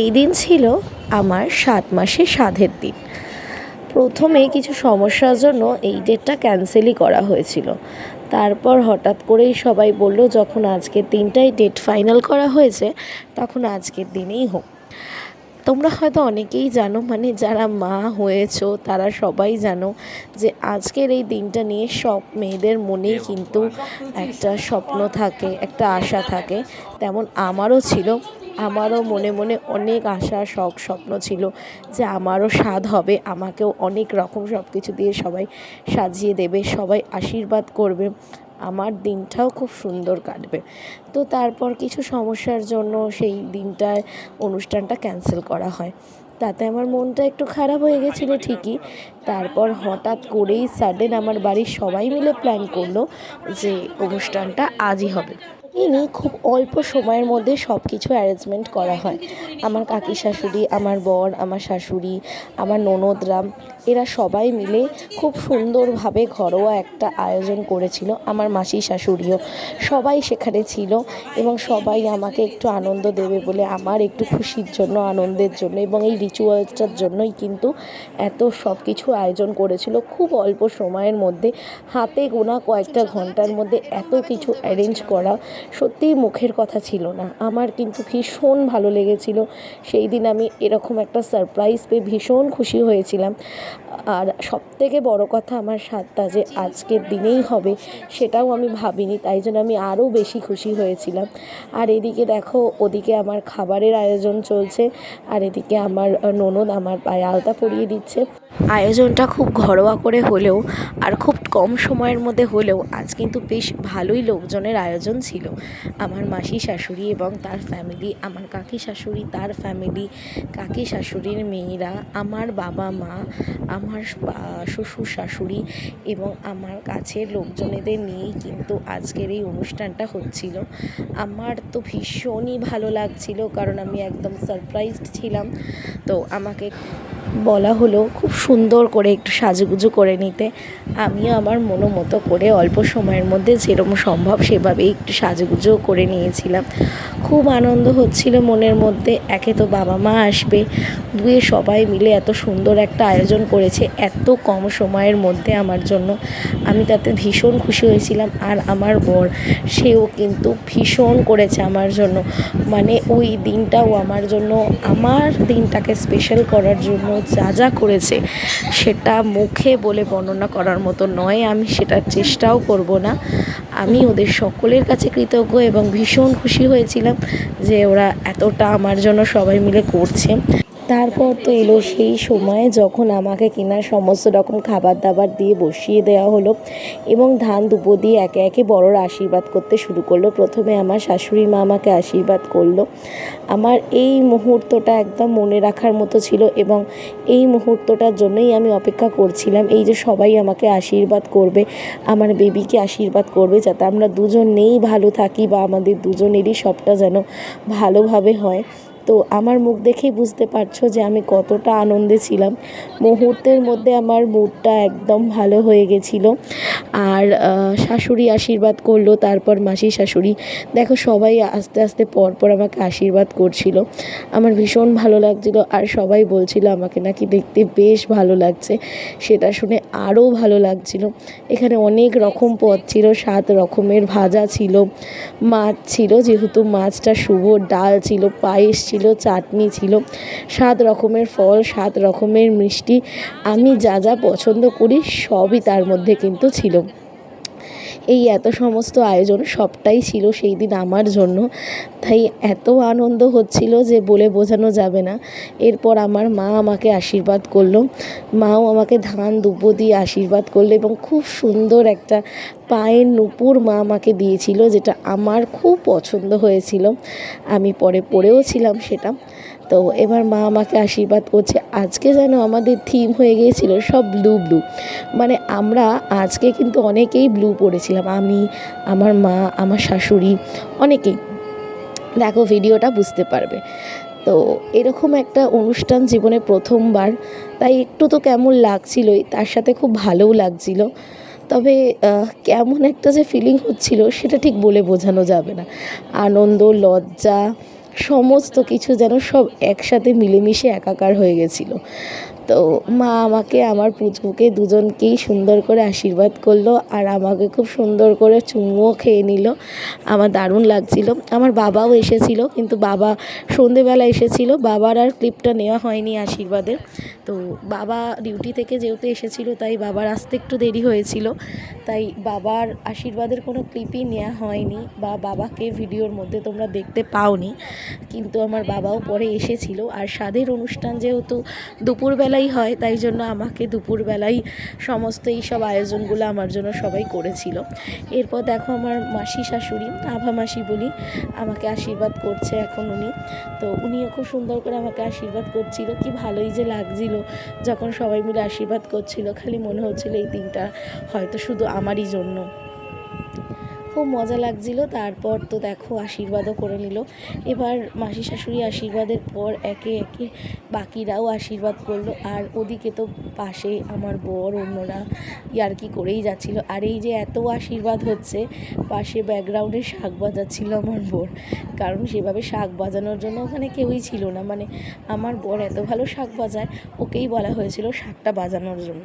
এই দিন ছিল আমার সাত মাসে সাধের দিন। প্রথমে কিছু সমস্যার জন্য এই ডেটটা ক্যান্সেলই করা হয়েছিল। তারপর হঠাৎ করেই সবাই বলল, যখন আজকের দিনটাই ডেট ফাইনাল করা হয়েছে, তখন আজকের দিনেই হোক। তোমরা হয়তো অনেকেই জানো মানে যারা মা হয়েছো, তারা সবাই জানো যে আজকের এই দিনটা নিয়ে সব মেয়েদের মনেই কিন্তু একটা স্বপ্ন থাকে, একটা আশা থাকে। তেমন আমারও ছিল। আমারও মনে মনে অনেক আশা শখ, স্বপ্ন ছিল যে আমারও স্বাদ হবে। আমাকেও অনেক রকম সব কিছু দিয়ে সবাই সাজিয়ে দেবে, সবাই আশীর্বাদ করবে। আমার দিনটাও খুব সুন্দর কাটবে। তো তারপর কিছু সমস্যার জন্য সেই দিনটায় অনুষ্ঠানটা ক্যান্সেল করা হয়। তাতে আমার মনটা একটু খারাপ হয়ে গেছিল ঠিকই। তারপর হঠাৎ করেই সাডেন আমার বাড়ির সবাই মিলে প্ল্যান করল যে অনুষ্ঠানটা আজই হবে। ইনি খুব অল্প সময়ের মধ্যে সব কিছু অ্যারেঞ্জমেন্ট করা হয়। আমার কাকি শাশুড়ি, আমার বর, আমার শাশুড়ি, আমার ননদরা, এরা সবাই মিলে খুব সুন্দরভাবে ঘরোয়া একটা আয়োজন করেছিল। আমার মাসি শাশুড়িও সবাই সেখানে ছিল এবং সবাই আমাকে একটু আনন্দ দেবে বলে, আমার একটু খুশির জন্য, আনন্দের জন্য এবং এই রিচুয়ালসটার জন্যই কিন্তু এত সব কিছু আয়োজন করেছিল। খুব অল্প সময়ের মধ্যে হাতে গোনা কয়েকটা ঘণ্টার মধ্যে এত কিছু অ্যারেঞ্জ করা সত্যিই মুখের কথা ছিল না। আমার কিন্তু ভীষণ ভালো লেগেছিল। সেই দিন আমি এরকম একটা সারপ্রাইজ পেয়ে ভীষণ খুশি হয়েছিলাম। আর সবথেকে বড় কথা আমার সাতটা যে আজকের দিনেই হবে সেটাও আমি ভাবিনি, তাই জন্য আমি আরও বেশি খুশি হয়েছিলাম। আর এদিকে দেখো, ওদিকে আমার খাবারের আয়োজন চলছে, আর এদিকে আমার ননদ আমার পায়ে আলতা পরিয়ে দিচ্ছে। আয়োজনটা খুব ঘরোয়া করে হলেও আর খুব কম সময়ের মধ্যে হলেও আজ কিন্তু বেশ ভালোই লোকজনের আয়োজন ছিল। আমার মাসি শাশুড়ি এবং তার ফ্যামিলি আমার কাকি শাশুড়ি, তার ফ্যামিলি কাকি শাশুড়ির মেয়েরা, আমার বাবা মা, আমার শ্বশুর শাশুড়ি এবং আমার কাছের লোকজনেদের নিয়েই কিন্তু আজকের এই অনুষ্ঠানটা হচ্ছিল। আমার তো ভীষণই ভালো লাগছিল কারণ আমি একদম সারপ্রাইজড ছিলাম। তো আমাকে বলা হলো খুব সুন্দর করে একটু সাজুগুজু করে নিতে। আমিও আমার মনো মতো করে অল্প সময়ের মধ্যে যেরকম সম্ভব সেভাবেই একটু সাজুগুজুও করে নিয়েছিলাম। খুব আনন্দ হচ্ছিল মনের মধ্যে। একে তো বাবা মা আসবে। দুয়ে সবাই মিলে এত সুন্দর একটা আয়োজন করেছে এত কম সময়ের মধ্যে আমার জন্য। আমি তাতে ভীষণ খুশি হয়েছিলাম আর আমার বর, সেও কিন্তু ভীষণ করেছে আমার জন্য। মানে ওই দিনটাও আমার জন্য, আমার দিনটাকে স্পেশাল করার জন্য যা যা করেছে সেটা মুখে বলে বর্ণনা করার মতো নয়। আমি সেটার চেষ্টাও করব না। আমি ওদের সকলের কাছে কৃতজ্ঞ এবং ভীষণ খুশি হয়েছিলাম যে ওরা এতটা আমার জন্য সবাই মিলে করছে। তারপর তো এলো সেই সময় যখন আমাকে কিনা সমস্ত রকম খাবার দাবার দিয়ে বসিয়ে দেওয়া হলো এবং ধান দুপো দিয়ে একে একে বড়োর আশীর্বাদ করতে শুরু করল। প্রথমে আমার শাশুড়ি মা আমাকে আশীর্বাদ করল। আমার এই মুহূর্তটা একদম মনে রাখার মতো ছিল এবং এই মুহূর্তটার জন্যই আমি অপেক্ষা করছিলাম। এই যে সবাই আমাকে আশীর্বাদ করবে, আমার বেবিকে আশীর্বাদ করবে, যাতে আমরা দুজনেই ভালো থাকি বা আমাদের দুজনেরই সবটা যেন ভালোভাবে হয়। তো আমার মুখ দেখেই বুঝতে পারছ যে আমি কতটা আনন্দে ছিলাম। মুহূর্তের মধ্যে আমার মুডটা একদম ভালো হয়ে গেছিল। আর শাশুড়ি আশীর্বাদ করল, তারপর মাসি শাশুড়ি। দেখো সবাই আস্তে আস্তে পর পর আমাকে আশীর্বাদ করছিল। আমার ভীষণ ভালো লাগছিল আর সবাই বলছিল আমাকে নাকি দেখতে বেশ ভালো লাগছে। সেটা শুনে আরও ভালো লাগছিল। এখানে অনেক রকম পদ ছিল, সাত রকমের ভাজা ছিল, মাছ ছিল, যেহেতু মাছটা শুভ, ডাল ছিল, পায়েস ছিল, চাটনি ছিল, সাত রকমের ফল, সাত রকমের মিষ্টি। আমি যা যা পছন্দ করি সবই তার মধ্যে কিন্তু ছিল। এই এত সমস্ত আয়োজন সবটাই ছিল সেই দিন আমার জন্য। তাই এত আনন্দ হচ্ছিল যে বলে বোঝানো যাবে না। এরপর আমার মা আমাকে আশীর্বাদ করল। মাও আমাকে ধান, দুব্বো দিয়ে আশীর্বাদ করল এবং খুব সুন্দর একটা পায়ের নুপুর মা আমাকে দিয়েছিল, যেটা আমার খুব পছন্দ হয়েছিল। আমি পরে পরেও ছিলাম সেটা। তো এবার মা আমাকে আশীর্বাদ করছে। আজকে যেন আমাদের থিম হয়ে গিয়েছিল সব ব্লু ব্লু মানে আমরা আজকে কিন্তু অনেকেই ব্লু পরেছিলাম আমি, আমার মা, আমার শাশুড়ি, অনেকেই। দেখো ভিডিওটা বুঝতে পারবে। তো এরকম একটা অনুষ্ঠান জীবনে প্রথমবার, তাই একটু তো কেমন লাগছিলই, তার সাথে খুব ভালোও লাগছিল। তবে কেমন একটা যে ফিলিং হচ্ছিল, সেটা ঠিক বলে বোঝানো যাবে না। আনন্দ, লজ্জা সমস্ত কিছু যেন সব একসাথে মিলেমিশে একাকার হয়ে গেছিল। তো মা আমাকে, আমার পুচকুকে দুজনকেই সুন্দর করে আশীর্বাদ করল আর আমাকে খুব সুন্দর করে চুমুও খেয়ে নিল। আমার দারুণ লাগছিল। আমার বাবাও এসেছিল, কিন্তু বাবা সন্ধেবেলা এসেছিল। বাবার আর ক্লিপটা নেওয়া হয়নি আশীর্বাদের। তো বাবা ডিউটি থেকে যেহেতু এসেছিল, তাই বাবার আসতে একটু দেরি হয়েছিল। তাই বাবার আশীর্বাদের কোনো ক্লিপই নেওয়া হয়নি বা বাবাকে ভিডিওর মধ্যে তোমরা দেখতে পাওনি। কিন্তু আমার বাবাও পরে এসেছিল। আর স্বাদের অনুষ্ঠান যেহেতু দুপুরবেলাই হয়, তাই জন্য আমাকে দুপুরবেলাই সমস্ত এই সব আয়োজনগুলো আমার জন্য সবাই করেছিল। এরপর দেখো আমার মাসি শাশুড়ি, আভা মাসি বলি, আমাকে আশীর্বাদ করছে এখন উনি। তো উনিও খুব সুন্দর করে আমাকে আশীর্বাদ করছিল, কি ভালোই যে লাগছিল যখন সবাই মিলে আশীর্বাদ করছিল, খালি মনে হচ্ছিল এই দিনটা হয়তো শুধু আমারই জন্য। খুব মজা লাগছিল। তারপর তো দেখো আশীর্বাদও করে নিল। এবার মাসি শাশুড়ি আশীর্বাদের পর একে একে বাকিরাও আশীর্বাদ করল। আর ওদিকে তো পাশে আমার বর, অন্যরা ইয়ার্কি করেই যাচ্ছিল। আর এই যে এত আশীর্বাদ হচ্ছে, পাশে ব্যাকগ্রাউন্ডে শাক বাজাচ্ছিল আমার বর। কারণ সেভাবে শাক বাজানোর জন্য ওখানে কেউই ছিল না। মানে আমার বর এত ভালো শাক বাজায়, ওকেই বলা হয়েছিল শাকটা বাজানোর জন্য।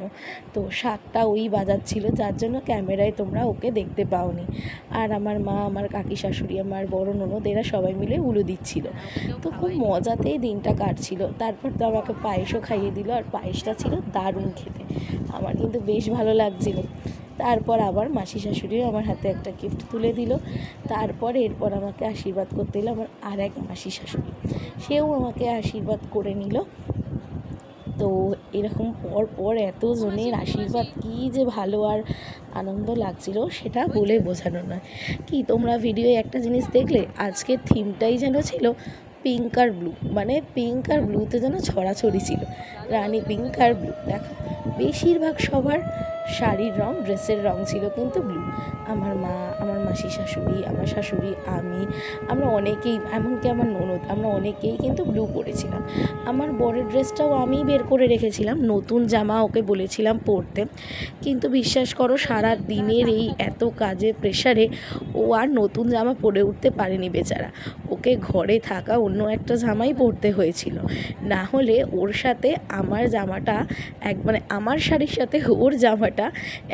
তো শাকটা ওই বাজাচ্ছিল, যার জন্য ক্যামেরায় তোমরা ওকে দেখতে পাওনি। আর আমার মা, আমার কাকি শাশুড়ি, আমার বড় ননদ, এরা সবাই মিলে উলু দিচ্ছিল। তো খুব মজাতেই দিনটা কাটছিল। তারপর তো আমাকে পায়েসও খাইয়ে দিল আর পায়েসটা ছিল দারুণ খেতে। আমার কিন্তু বেশ ভালো লাগছিল। তারপর আবার মাসি শাশুড়িও আমার হাতে একটা গিফট তুলে দিল। তারপর এরপর আমাকে আশীর্বাদ করতে এলো আমার আর এক মাসি শাশুড়ি। সেও আমাকে আশীর্বাদ করে নিল। তো এরকম পর পর এতজনের আশীর্বাদ কী যে ভালো আর আনন্দ লাগছিল সেটা বলে বোঝানো নয়। কি, তোমরা ভিডিওয়ে একটা জিনিস দেখলে আজকের থিমটাই যেন ছিল পিঙ্ক আর ব্লু মানে পিঙ্ক আর ব্লুতে যেন ছড়াছড়ি ছিল। রানী পিঙ্ক আর ব্লু দেখো, বেশিরভাগ সবার শাড়ির রং ড্রেসের রং ছিল কিন্তু ব্লু আমার মা, আমার মাসি শাশুড়ি, আমার শাশুড়ি, আমি, আমরা অনেকেই, এমনকি আমার ননদ, আমরা অনেকেই কিন্তু ব্লু পরেছিলাম। আমার বরের ড্রেসটাও আমিই বের করে রেখেছিলাম, নতুন জামা ওকে বলেছিলাম পরতে। কিন্তু বিশ্বাস করো, সারা দিনের এই এত কাজের প্রেশারে ও আর নতুন জামা পরে উঠতে পারেনি বেচারা। ওকে ঘরে থাকা অন্য একটা জামাই পরতে হয়েছিল। না হলে ওর সাথে আমার জামাটা এক মানে আমার শাড়ির সাথে ওর জামাটা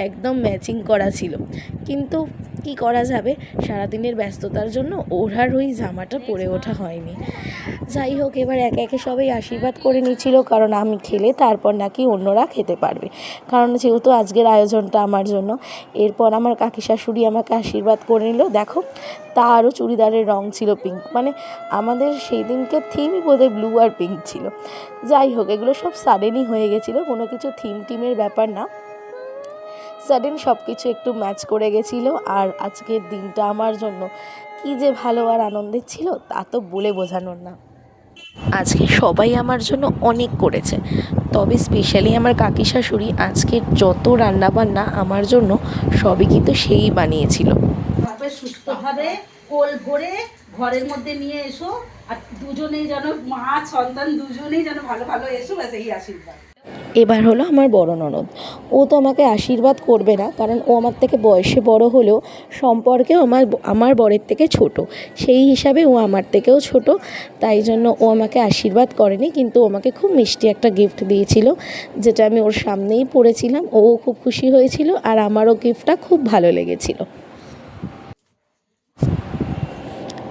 একদম ম্যাচিং করা ছিল। কিন্তু কি করা যাবে? সারাদিনের ব্যস্ততার জন্য ওর ওই জামাটা পরে ওঠা হয়নি। যাই হোক, এবার একে একে সবাই আশীর্বাদ করে নিচ্ছিল, কারণ আমি খেলে তারপর নাকি অন্যরা খেতে পারবে। কারণ যেহেতু আজকের আয়োজনটা আমার জন্য, এরপর আমার কাকি শাশুড়ি আমাকে আশীর্বাদ করে নিল। দেখো, তারও চুড়িদারের রং ছিল পিঙ্ক মানে আমাদের সেই দিনকে থিমই বোধহয় ব্লু আর পিঙ্ক ছিল। যাই হোক, এগুলো সব সাডেনই হয়ে গেছিল, কোনো কিছু থিম টিমের ব্যাপার না। সাডেন সব কিছু একটু ম্যাচ করে গেছিল আর আজকের দিনটা আমার জন্য কী যে ভালো আর আনন্দের ছিল তা তো বলে বোঝানোর না। আজকে সবাই আমার জন্য অনেক করেছে, তবে স্পেশালি আমার কাকি শাশুড়ি আজকের যত রান্নাবান্না আমার জন্য সবই কিন্তু সেই বানিয়েছিল। ভাবে সুস্থভাবে কোল ভরে ঘরের মধ্যে নিয়ে এসো আর দুজনেই যেন মা, সন্তান দুজনেই যেন ভালো ভালো এসো, ব্যাস এই আশীর্বাদ। এবার হলো আমার বড় ননদ। ও তো আমাকে আশীর্বাদ করবে না, কারণ ও আমার থেকে বয়সে বড় হলেও সম্পর্কেও আমার আমার বরের থেকে ছোট। সেই হিসাবে ও আমার থেকেও ছোট, তাই জন্য ও আমাকে আশীর্বাদ করেনি, কিন্তু ও আমাকে খুব মিষ্টি একটা গিফট দিয়েছিল, যেটা আমি ওর সামনেই পড়েছিলাম। ও খুব খুশি হয়েছিল আর আমারও গিফটটা খুব ভালো লেগেছিল।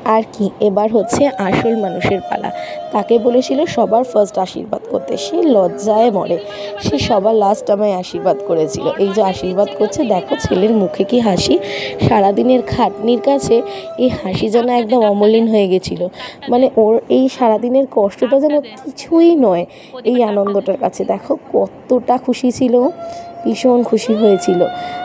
আর কি? এবার হচ্ছে আসল মানুষের পালা। তাকে বলেছিল সবার ফার্স্ট আশীর্বাদ করতে। সে লজ্জায় মরে। সে সবার লাস্ট আমায় আশীর্বাদ করেছিল। এই যে আশীর্বাদ করছে, দেখো ছেলের মুখে কি হাসি। সারাদিনের খাটনির কাছে এই হাসি যেন একদম অমলিন হয়ে গেছিল। মানে ওর এই সারাদিনের কষ্টটা যেন কিছুই নয় এই আনন্দটার কাছে। দেখো কতটা খুশি ছিল। ভীষণ খুশি হয়েছিল।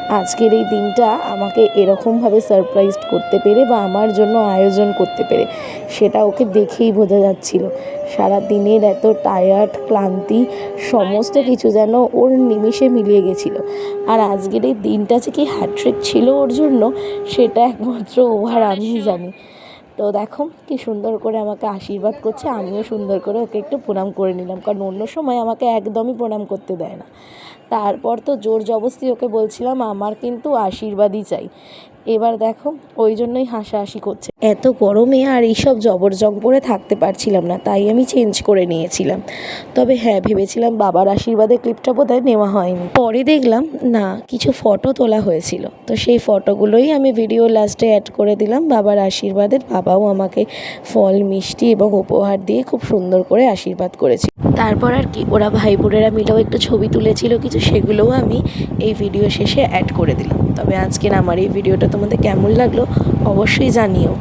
আজকের এই দিনটা আমাকে এরকমভাবে সারপ্রাইজ করতে পেরে বা আমার জন্য আয়োজন করতে পেরে, সেটা ওকে দেখেই বোঝা যাচ্ছিল। সারা দিনের এত টায়ার্ড ক্লান্তি, সমস্ত কিছু যেন ওর নিমিষে মিলিয়ে গেছিল। আর আজকের এই দিনটা যে কি হ্যাট্রিক ছিল ওর জন্য, সেটা একমাত্র ও আর আমিই জানি। তো দেখো কি সুন্দর করে আমাকে আশীর্বাদ করছে, আমিও সুন্দর করে ওকে একটু প্রণাম করে নিলাম। কারণ অন্য সময় আমাকে একদমই প্রণাম করতে দেয় না। তারপর তো জোর জবস্তি ওকে বলছিলাম, আমার কিন্তু আশীর্বাদই চাই। এবার দেখো, ওই জন্যই হাসাহাসি করছে। এত গরমে আর এইসব জবর জং পরে থাকতে পারছিলাম না, তাই আমি চেঞ্জ করে নিয়েছিলাম। তবে হ্যাঁ ভেবেছিলাম বাবার আশীর্বাদে ক্লিপটা বোধহয় নেওয়া হয়নি। পরে দেখলাম, না, কিছু ফটো তোলা হয়েছিল। তো সেই ফটোগুলোই আমি ভিডিও লাস্টে অ্যাড করে দিলাম। বাবার আশীর্বাদের বাবাও আমাকে ফল, মিষ্টি এবং উপহার দিয়ে খুব সুন্দর করে আশীর্বাদ করেছে তারপর আর কি, ওরা ভাই বোনেরা মিলেও একটু ছবি তুলেছিল কিছু, সেগুলোও আমি এই ভিডিও শেষে অ্যাড করে দিলাম। তবে আজকের আমার এই ভিডিওটা তোমাদের কেমন লাগল, অবশ্যই জানিও।